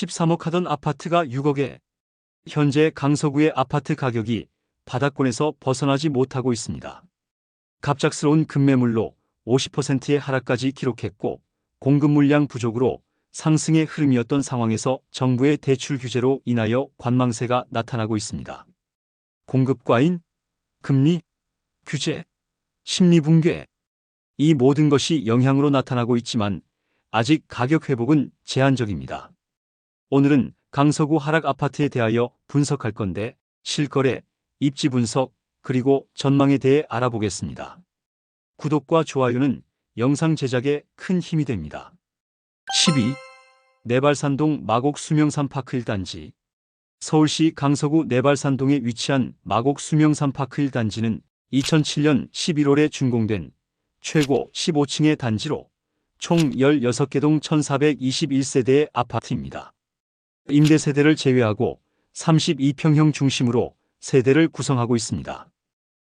13억 하던 아파트가 6억에 현재 강서구의 아파트 가격이 바닥권에서 벗어나지 못하고 있습니다. 갑작스러운 급매물로 50%의 하락까지 기록했고 공급 물량 부족으로 상승의 흐름이었던 상황에서 정부의 대출 규제로 인하여 관망세가 나타나고 있습니다. 공급 과잉, 금리, 규제, 심리 붕괴 이 모든 것이 영향으로 나타나고 있지만 아직 가격 회복은 제한적입니다. 오늘은 강서구 하락 아파트에 대하여 분석할 건데 실거래, 입지 분석, 그리고 전망에 대해 알아보겠습니다. 구독과 좋아요는 영상 제작에 큰 힘이 됩니다. 12. 내발산동 마곡 수명산 파크 1단지 서울시 강서구 내발산동에 위치한 마곡 수명산 파크 1단지는 2007년 11월에 준공된 최고 15층의 단지로 총 16개 동 1421세대의 아파트입니다. 임대 세대를 제외하고 32평형 중심으로 세대를 구성하고 있습니다.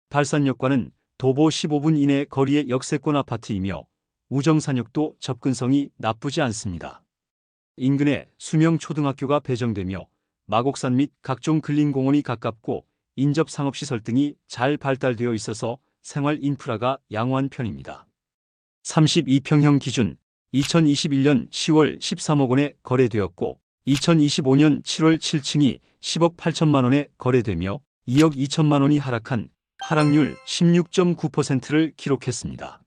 발산역과는 도보 15분 이내 거리의 역세권 아파트이며 우정산역도 접근성이 나쁘지 않습니다. 인근에 수명 초등학교가 배정되며 마곡산 및 각종 근린공원이 가깝고 인접 상업시설 등이 잘 발달되어 있어서 생활 인프라가 양호한 편입니다. 32평형 기준 2021년 10월 13억 원에 거래되었고 2025년 7월 7층이 10억 8천만 원에 거래되며 2억 2천만 원이 하락한 하락률 16.9%를 기록했습니다.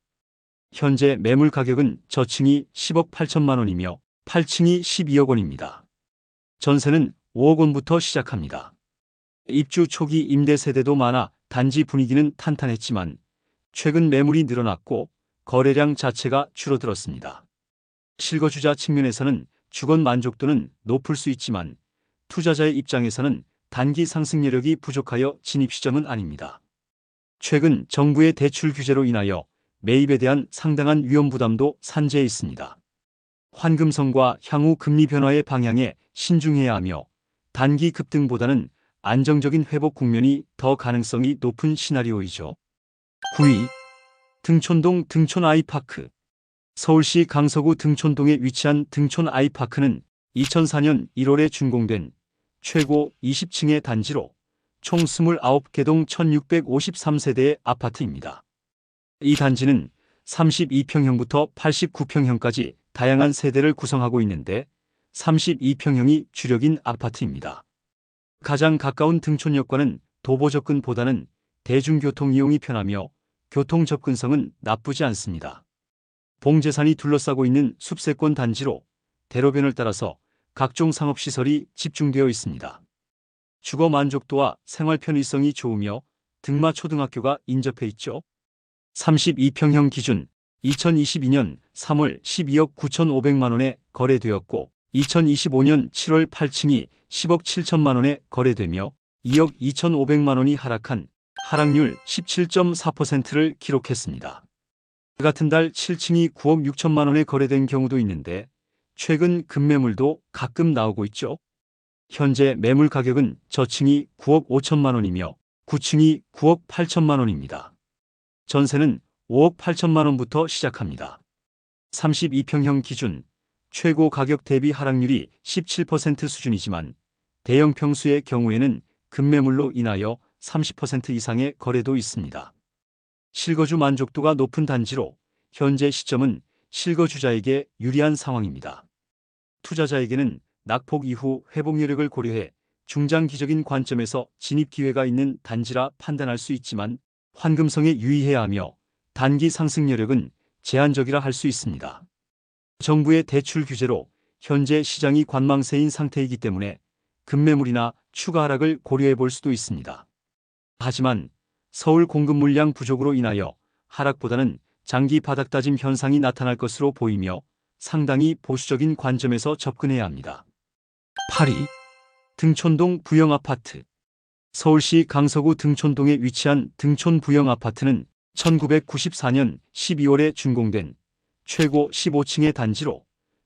현재 매물 가격은 저층이 10억 8천만 원이며 8층이 12억 원입니다. 전세는 5억 원부터 시작합니다. 입주 초기 임대 세대도 많아 단지 분위기는 탄탄했지만 최근 매물이 늘어났고 거래량 자체가 줄어들었습니다. 실거주자 측면에서는 주거 만족도는 높을 수 있지만 투자자의 입장에서는 단기 상승 여력이 부족하여 진입 시점은 아닙니다. 최근 정부의 대출 규제로 인하여 매입에 대한 상당한 위험 부담도 산재해 있습니다. 환금성과 향후 금리 변화의 방향에 신중해야 하며 단기 급등보다는 안정적인 회복 국면이 더 가능성이 높은 시나리오이죠. 9위 등촌동 등촌 아이파크 서울시 강서구 등촌동에 위치한 등촌 아이파크는 2004년 1월에 준공된 최고 20층의 단지로 총 29개 동 1653세대의 아파트입니다. 이 단지는 32평형부터 89평형까지 다양한 세대를 구성하고 있는데 32평형이 주력인 아파트입니다. 가장 가까운 등촌역과는 도보 접근보다는 대중교통 이용이 편하며 교통 접근성은 나쁘지 않습니다. 봉제산이 둘러싸고 있는 숲세권 단지로 대로변을 따라서 각종 상업시설이 집중되어 있습니다. 주거 만족도와 생활 편의성이 좋으며 등마 초등학교가 인접해 있죠. 32평형 기준 2022년 3월 12억 9,500만 원에 거래되었고 2025년 7월 8층이 10억 7천만 원에 거래되며 2억 2,500만 원이 하락한 하락률 17.4%를 기록했습니다. 같은 달 7층이 9억 6천만 원에 거래된 경우도 있는데 최근 급매물도 가끔 나오고 있죠. 현재 매물 가격은 저층이 9억 5천만 원이며 9층이 9억 8천만 원입니다. 전세는 5억 8천만 원부터 시작합니다. 32평형 기준 최고 가격 대비 하락률이 17% 수준이지만 대형 평수의 경우에는 급매물로 인하여 30% 이상의 거래도 있습니다. 실거주 만족도가 높은 단지로 현재 시점은 실거주자에게 유리한 상황입니다. 투자자에게는 낙폭 이후 회복 여력을 고려해 중장기적인 관점에서 진입 기회가 있는 단지라 판단할 수 있지만 환금성에 유의해야 하며 단기 상승 여력은 제한적이라 할 수 있습니다. 정부의 대출 규제로 현재 시장이 관망세인 상태이기 때문에 급매물이나 추가 하락을 고려해 볼 수도 있습니다. 하지만 서울 공급 물량 부족으로 인하여 하락보다는 장기 바닥 다짐 현상이 나타날 것으로 보이며 상당히 보수적인 관점에서 접근해야 합니다. 8위 등촌동 부영아파트 서울시 강서구 등촌동에 위치한 등촌 부영아파트는 1994년 12월에 준공된 최고 15층의 단지로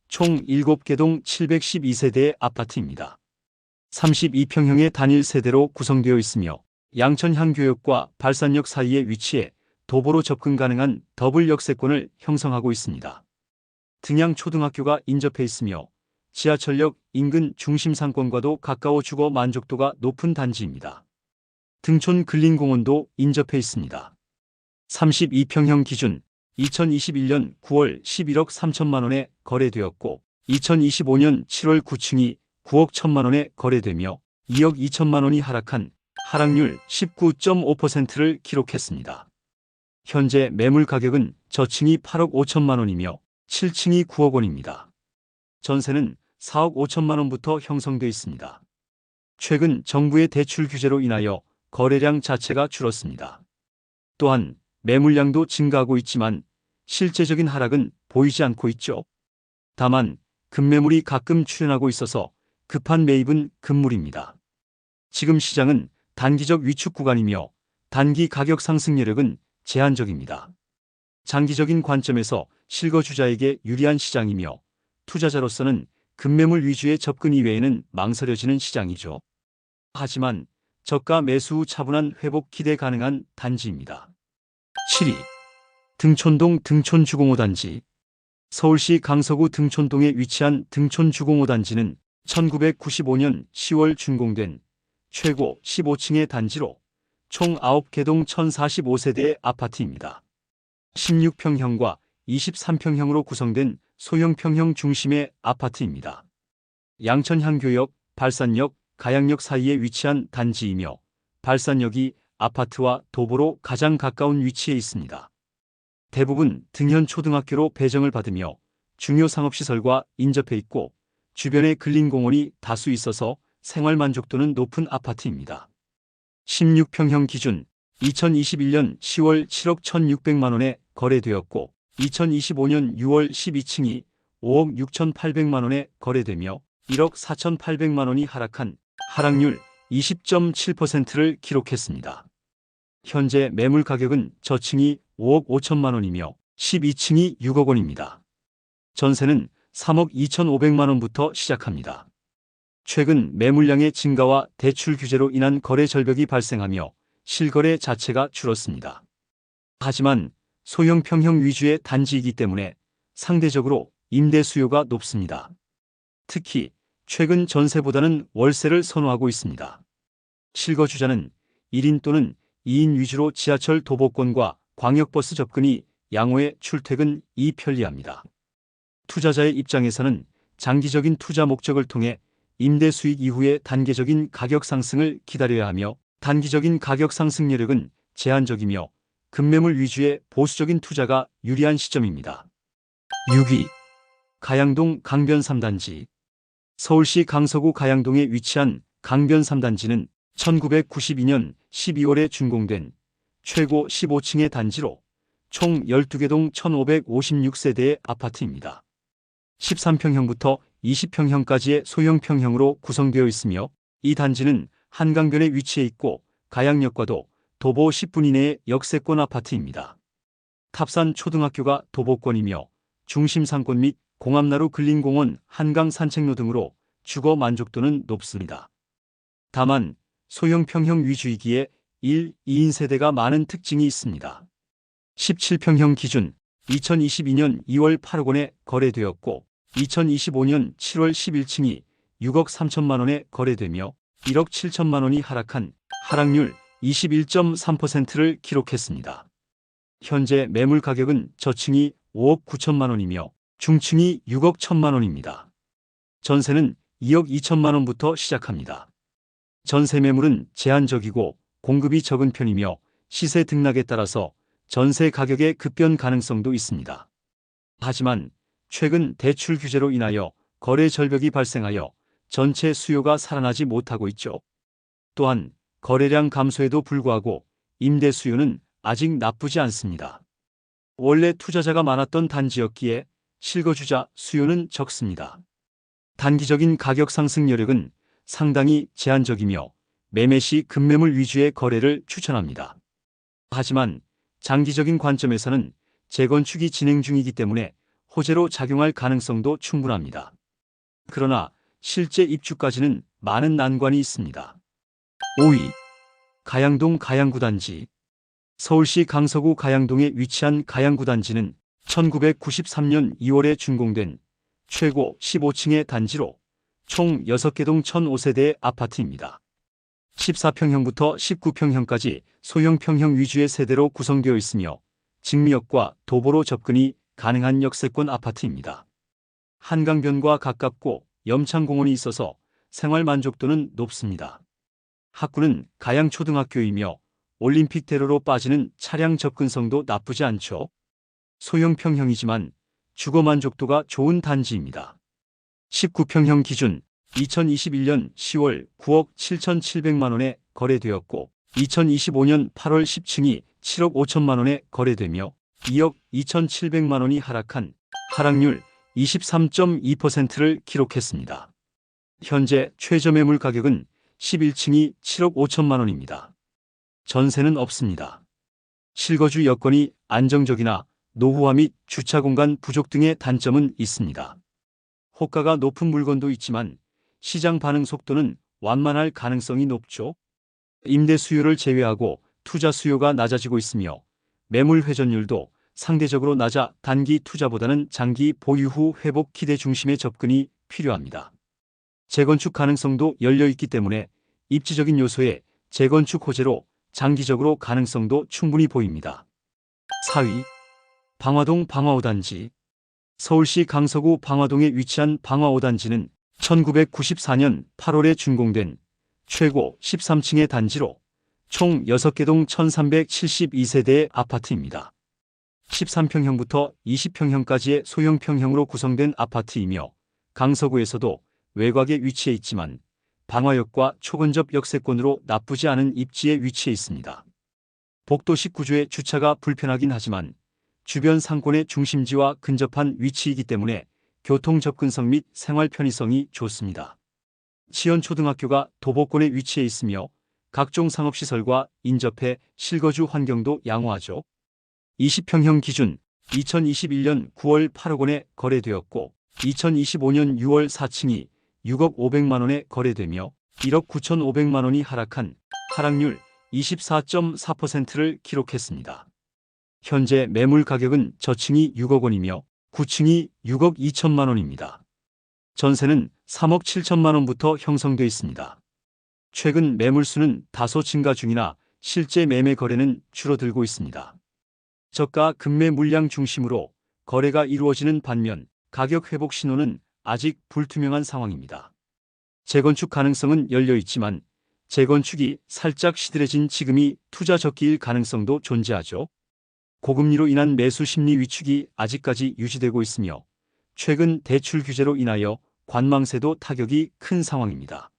총 7개 동 712세대의 아파트입니다. 32평형의 단일 세대로 구성되어 있으며 양천향교역과 발산역 사이에 위치해 도보로 접근 가능한 더블 역세권을 형성하고 있습니다. 등양 초등학교가 인접해 있으며 지하철역 인근 중심 상권과도 가까워 주거 만족도가 높은 단지입니다. 등촌 근린공원도 인접해 있습니다. 32평형 기준 2021년 9월 11억 3천만 원에 거래되었고 2025년 7월 9층이 9억 1천만 원에 거래되며 2억 2천만 원이 하락한 하락률 19.5%를 기록했습니다. 현재 매물 가격은 저층이 8억 5천만 원이며 7층이 9억 원입니다. 전세는 4억 5천만 원부터 형성돼 있습니다. 최근 정부의 대출 규제로 인하여 거래량 자체가 줄었습니다. 또한 매물량도 증가하고 있지만 실제적인 하락은 보이지 않고 있죠. 다만 급매물이 가끔 출현하고 있어서 급한 매입은 금물입니다. 지금 시장은 단기적 위축 구간이며 단기 가격 상승 여력은 제한적입니다. 장기적인 관점에서 실거주자에게 유리한 시장이며 투자자로서는 급매물 위주의 접근 이외에는 망설여지는 시장이죠. 하지만 저가 매수 후 차분한 회복 기대 가능한 단지입니다. 7위 등촌동 등촌주공호 단지 서울시 강서구 등촌동에 위치한 등촌주공호 단지는 1995년 10월 준공된 최고 15층의 단지로 총 9개동 1045세대의 아파트입니다. 16평형과 23평형으로 구성된 소형평형 중심의 아파트입니다. 양천향교역, 발산역, 가양역 사이에 위치한 단지이며 발산역이 아파트와 도보로 가장 가까운 위치에 있습니다. 대부분 등현 초등학교로 배정을 받으며 중요 상업시설과 인접해 있고 주변에 근린공원이 다수 있어서 생활 만족도는 높은 아파트입니다. 16평형 기준 2021년 10월 7억 1,600만 원에 거래되었고 2025년 6월 12층이 5억 6,800만 원에 거래되며 1억 4,800만 원이 하락한 하락률 20.7%를 기록했습니다. 현재 매물 가격은 저층이 5억 5천만 원이며 12층이 6억 원입니다. 전세는 3억 2,500만 원부터 시작합니다. 최근 매물량의 증가와 대출 규제로 인한 거래 절벽이 발생하며 실거래 자체가 줄었습니다. 하지만 소형 평형 위주의 단지이기 때문에 상대적으로 임대 수요가 높습니다. 특히 최근 전세보다는 월세를 선호하고 있습니다. 실거주자는 1인 또는 2인 위주로 지하철 도보권과 광역버스 접근이 양호해 출퇴근 이 편리합니다. 투자자의 입장에서는 장기적인 투자 목적을 통해 임대 수익 이후의 단계적인 가격 상승을 기다려야 하며 단기적인 가격 상승 여력은 제한적이며 급매물 위주의 보수적인 투자가 유리한 시점입니다. 6위 가양동 강변 3단지 서울시 강서구 가양동에 위치한 강변 3단지는 1992년 12월에 준공된 최고 15층의 단지로 총 12개 동 1556세대의 아파트입니다. 13평형부터 20평형까지의 소형 평형으로 구성되어 있으며 이 단지는 한강변에 위치해 있고 가양역과도 도보 10분 이내의 역세권 아파트입니다. 탑산 초등학교가 도보권이며 중심 상권 및 공암나루 근린공원, 한강 산책로 등으로 주거 만족도는 높습니다. 다만 소형 평형 위주이기에 1, 2인 세대가 많은 특징이 있습니다. 17평형 기준 2022년 2월 8억 원에 거래되었고 2025년 7월 11층이 6억 3천만 원에 거래되며 1억 7천만 원이 하락한 하락률 21.3%를 기록했습니다. 현재 매물 가격은 저층이 5억 9천만 원이며 중층이 6억 1천만 원입니다. 전세는 2억 2천만 원부터 시작합니다. 전세 매물은 제한적이고 공급이 적은 편이며 시세 등락에 따라서 전세 가격의 급변 가능성도 있습니다. 하지만 최근 대출 규제로 인하여 거래 절벽이 발생하여 전체 수요가 살아나지 못하고 있죠. 또한 거래량 감소에도 불구하고 임대 수요는 아직 나쁘지 않습니다. 원래 투자자가 많았던 단지였기에 실거주자 수요는 적습니다. 단기적인 가격 상승 여력은 상당히 제한적이며 매매 시 급매물 위주의 거래를 추천합니다. 하지만 장기적인 관점에서는 재건축이 진행 중이기 때문에 호재로 작용할 가능성도 충분합니다. 그러나 실제 입주까지는 많은 난관이 있습니다. 5위 가양동 가양구단지 서울시 강서구 가양동에 위치한 가양구단지는 1993년 2월에 준공된 최고 15층의 단지로 총 6개 동 1,005세대의 아파트입니다. 14평형부터 19평형까지 소형 평형 위주의 세대로 구성되어 있으며 직미역과 도보로 접근이 가능한 역세권 아파트입니다. 한강변과 가깝고 염창공원이 있어서 생활 만족도는 높습니다. 학구는 가양초등학교이며 올림픽 대로로 빠지는 차량 접근성도 나쁘지 않죠. 소형 평형이지만 주거 만족도가 좋은 단지입니다. 19평형 기준 2021년 10월 9억 7,700만 원에 거래되었고 2025년 8월 10층이 7억 5천만 원에 거래되며 2억 2,700만 원이 하락한 하락률 23.2%를 기록했습니다. 현재 최저 매물 가격은 11층이 7억 5천만 원입니다. 전세는 없습니다. 실거주 여건이 안정적이나 노후화 및 주차 공간 부족 등의 단점은 있습니다. 호가가 높은 물건도 있지만 시장 반응 속도는 완만할 가능성이 높죠. 임대 수요를 제외하고 투자 수요가 낮아지고 있으며 매물 회전율도 상대적으로 낮아 단기 투자보다는 장기 보유 후 회복 기대 중심의 접근이 필요합니다. 재건축 가능성도 열려 있기 때문에 입지적인 요소에 재건축 호재로 장기적으로 가능성도 충분히 보입니다. 4위 방화동 방화오단지 서울시 강서구 방화동에 위치한 방화오단지는 1994년 8월에 준공된 최고 13층의 단지로 총 6개 동 1372세대의 아파트입니다. 13평형부터 20평형까지의 소형 평형으로 구성된 아파트이며 강서구에서도 외곽에 위치해 있지만 방화역과 초근접 역세권으로 나쁘지 않은 입지에 위치해 있습니다. 복도식 구조의 주차가 불편하긴 하지만 주변 상권의 중심지와 근접한 위치이기 때문에 교통 접근성 및 생활 편의성이 좋습니다. 치연초등학교가 도보권에 위치해 있으며 각종 상업시설과 인접해 실거주 환경도 양호하죠. 20평형 기준 2021년 9월 8억 원에 거래되었고 2025년 6월 4층이 6억 500만 원에 거래되며 1억 9,500만 원이 하락한 하락률 24.4%를 기록했습니다. 현재 매물 가격은 저층이 6억 원이며 9층이 6억 2천만 원입니다. 전세는 3억 7천만 원부터 형성돼 있습니다. 최근 매물수는 다소 증가 중이나 실제 매매 거래는 줄어들고 있습니다. 저가 급매 물량 중심으로 거래가 이루어지는 반면 가격 회복 신호는 아직 불투명한 상황입니다. 재건축 가능성은 열려 있지만 재건축이 살짝 시들해진 지금이 투자 적기일 가능성도 존재하죠. 고금리로 인한 매수 심리 위축이 아직까지 유지되고 있으며 최근 대출 규제로 인하여 관망세도 타격이 큰 상황입니다.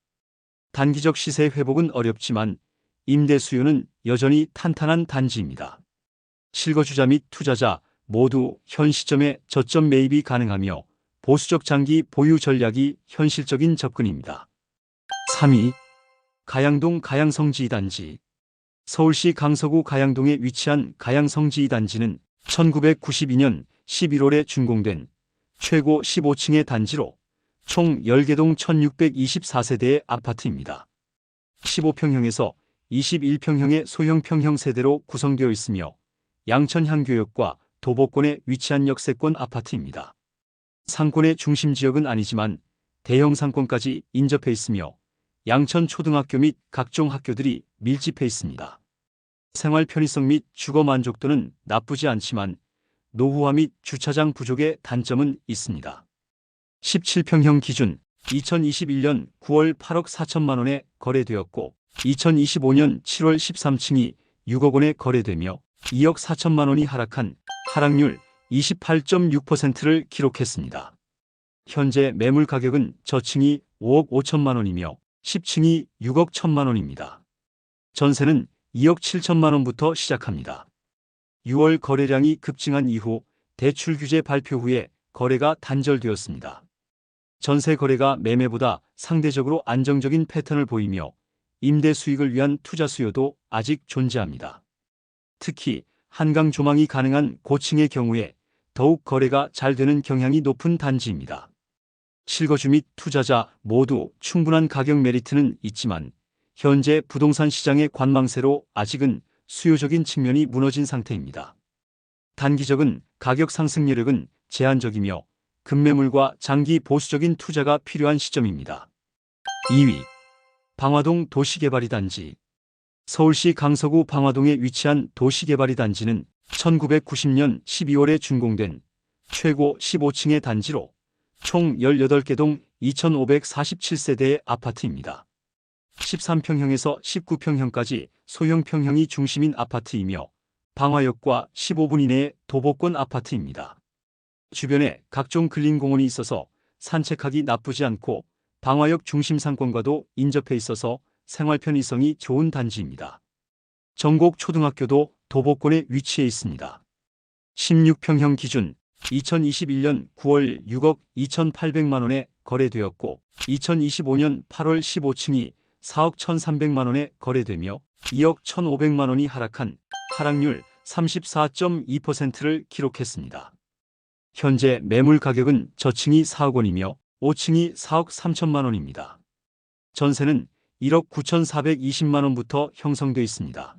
단기적 시세 회복은 어렵지만 임대 수요는 여전히 탄탄한 단지입니다. 실거주자 및 투자자 모두 현 시점에 저점 매입이 가능하며 보수적 장기 보유 전략이 현실적인 접근입니다. 3위 가양동 가양성지 2단지 서울시 강서구 가양동에 위치한 가양성지 2단지는 1992년 11월에 준공된 최고 15층의 단지로 총 10개 동 1624세대의 아파트입니다. 15평형에서 21평형의 소형 평형 세대로 구성되어 있으며 양천향교역과 도보권에 위치한 역세권 아파트입니다. 상권의 중심 지역은 아니지만 대형 상권까지 인접해 있으며 양천 초등학교 및 각종 학교들이 밀집해 있습니다. 생활 편의성 및 주거 만족도는 나쁘지 않지만 노후화 및 주차장 부족의 단점은 있습니다. 17평형 기준 2021년 9월 8억 4천만 원에 거래되었고 2025년 7월 13층이 6억 원에 거래되며 2억 4천만 원이 하락한 하락률 28.6%를 기록했습니다. 현재 매물 가격은 저층이 5억 5천만 원이며 10층이 6억 1천만 원입니다. 전세는 2억 7천만 원부터 시작합니다. 6월 거래량이 급증한 이후 대출 규제 발표 후에 거래가 단절되었습니다. 전세 거래가 매매보다 상대적으로 안정적인 패턴을 보이며 임대 수익을 위한 투자 수요도 아직 존재합니다. 특히 한강 조망이 가능한 고층의 경우에 더욱 거래가 잘 되는 경향이 높은 단지입니다. 실거주 및 투자자 모두 충분한 가격 메리트는 있지만 현재 부동산 시장의 관망세로 아직은 수요적인 측면이 무너진 상태입니다. 단기적인 가격 상승 여력은 제한적이며 급매물과 장기 보수적인 투자가 필요한 시점입니다. 2위 방화동 도시개발이 단지 서울시 강서구 방화동에 위치한 도시개발이 단지는 1990년 12월에 준공된 최고 15층의 단지로 총 18개 동 2,547세대의 아파트입니다. 13평형에서 19평형까지 소형 평형이 중심인 아파트이며 방화역과 15분 이내의 도보권 아파트입니다. 주변에 각종 근린공원이 있어서 산책하기 나쁘지 않고 방화역 중심 상권과도 인접해 있어서 생활 편의성이 좋은 단지입니다. 전곡 초등학교도 도보권에 위치해 있습니다. 16평형 기준 2021년 9월 6억 2,800만 원에 거래되었고 2025년 8월 15층이 4억 1,300만 원에 거래되며 2억 1,500만 원이 하락한 하락률 34.2%를 기록했습니다. 현재 매물 가격은 저층이 4억 원이며 5층이 4억 3천만 원입니다. 전세는 1억 9,420만 원부터 형성돼 있습니다.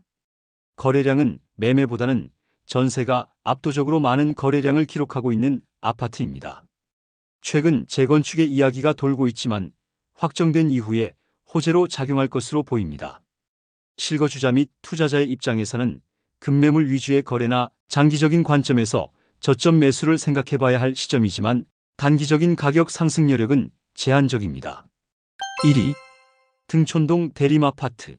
거래량은 매매보다는 전세가 압도적으로 많은 거래량을 기록하고 있는 아파트입니다. 최근 재건축의 이야기가 돌고 있지만 확정된 이후에 호재로 작용할 것으로 보입니다. 실거주자 및 투자자의 입장에서는 급매물 위주의 거래나 장기적인 관점에서 저점 매수를 생각해 봐야 할 시점이지만 단기적인 가격 상승 여력은 제한적입니다. 1위 등촌동 대림아파트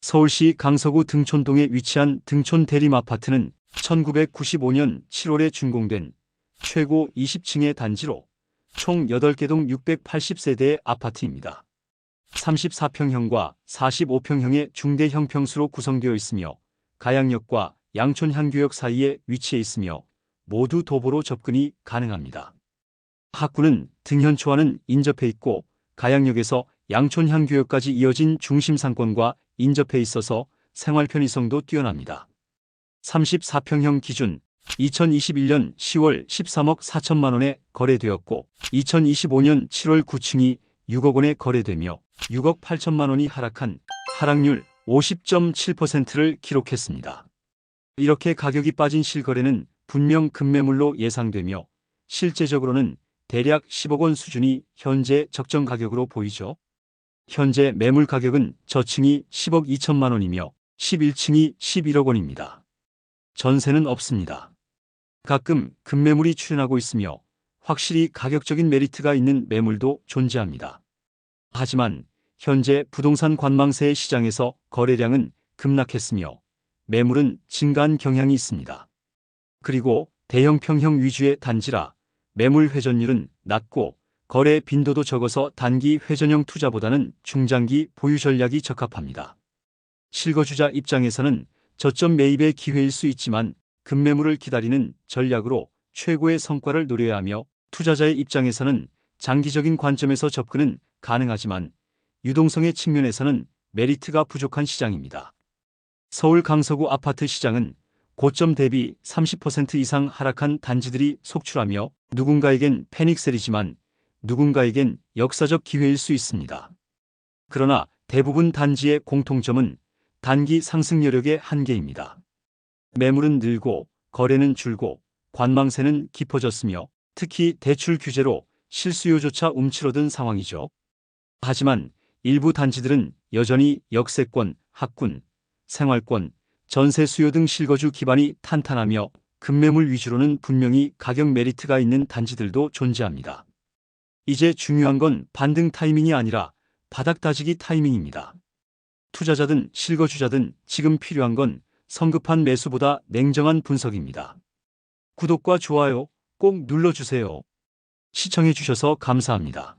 서울시 강서구 등촌동에 위치한 등촌 대림아파트는 1995년 7월에 준공된 최고 20층의 단지로 총 8개 동 680세대의 아파트입니다. 34평형과 45평형의 중대 형평수로 구성되어 있으며 가양역과 양촌향교역 사이에 위치해 있으며 모두 도보로 접근이 가능합니다. 학구는 등현초와는 인접해 있고 가양역에서 양촌향교역까지 이어진 중심 상권과 인접해 있어서 생활 편의성도 뛰어납니다. 34평형 기준 2021년 10월 13억 4천만 원에 거래되었고 2025년 7월 9층이 6억 원에 거래되며 6억 8천만 원이 하락한 하락률 50.7%를 기록했습니다. 이렇게 가격이 빠진 실거래는 분명 급매물로 예상되며 실제적으로는 대략 10억 원 수준이 현재 적정 가격으로 보이죠. 현재 매물 가격은 저층이 10억 2천만 원이며 11층이 11억 원입니다. 전세는 없습니다. 가끔 급매물이 출현하고 있으며 확실히 가격적인 메리트가 있는 매물도 존재합니다. 하지만 현재 부동산 관망세의 시장에서 거래량은 급락했으며 매물은 증가한 경향이 있습니다. 그리고 대형 평형 위주의 단지라 매물 회전율은 낮고 거래 빈도도 적어서 단기 회전형 투자보다는 중장기 보유 전략이 적합합니다. 실거주자 입장에서는 저점 매입의 기회일 수 있지만 급매물을 기다리는 전략으로 최고의 성과를 노려야 하며 투자자의 입장에서는 장기적인 관점에서 접근은 가능하지만 유동성의 측면에서는 메리트가 부족한 시장입니다. 서울 강서구 아파트 시장은 고점 대비 30% 이상 하락한 단지들이 속출하며 누군가에겐 패닉셀이지만 누군가에겐 역사적 기회일 수 있습니다. 그러나 대부분 단지의 공통점은 단기 상승 여력의 한계입니다. 매물은 늘고 거래는 줄고 관망세는 깊어졌으며 특히 대출 규제로 실수요조차 움츠러든 상황이죠. 하지만 일부 단지들은 여전히 역세권, 학군, 생활권, 전세 수요 등 실거주 기반이 탄탄하며 급매물 위주로는 분명히 가격 메리트가 있는 단지들도 존재합니다. 이제 중요한 건 반등 타이밍이 아니라 바닥 다지기 타이밍입니다. 투자자든 실거주자든 지금 필요한 건 성급한 매수보다 냉정한 분석입니다. 구독과 좋아요 꼭 눌러주세요. 시청해주셔서 감사합니다.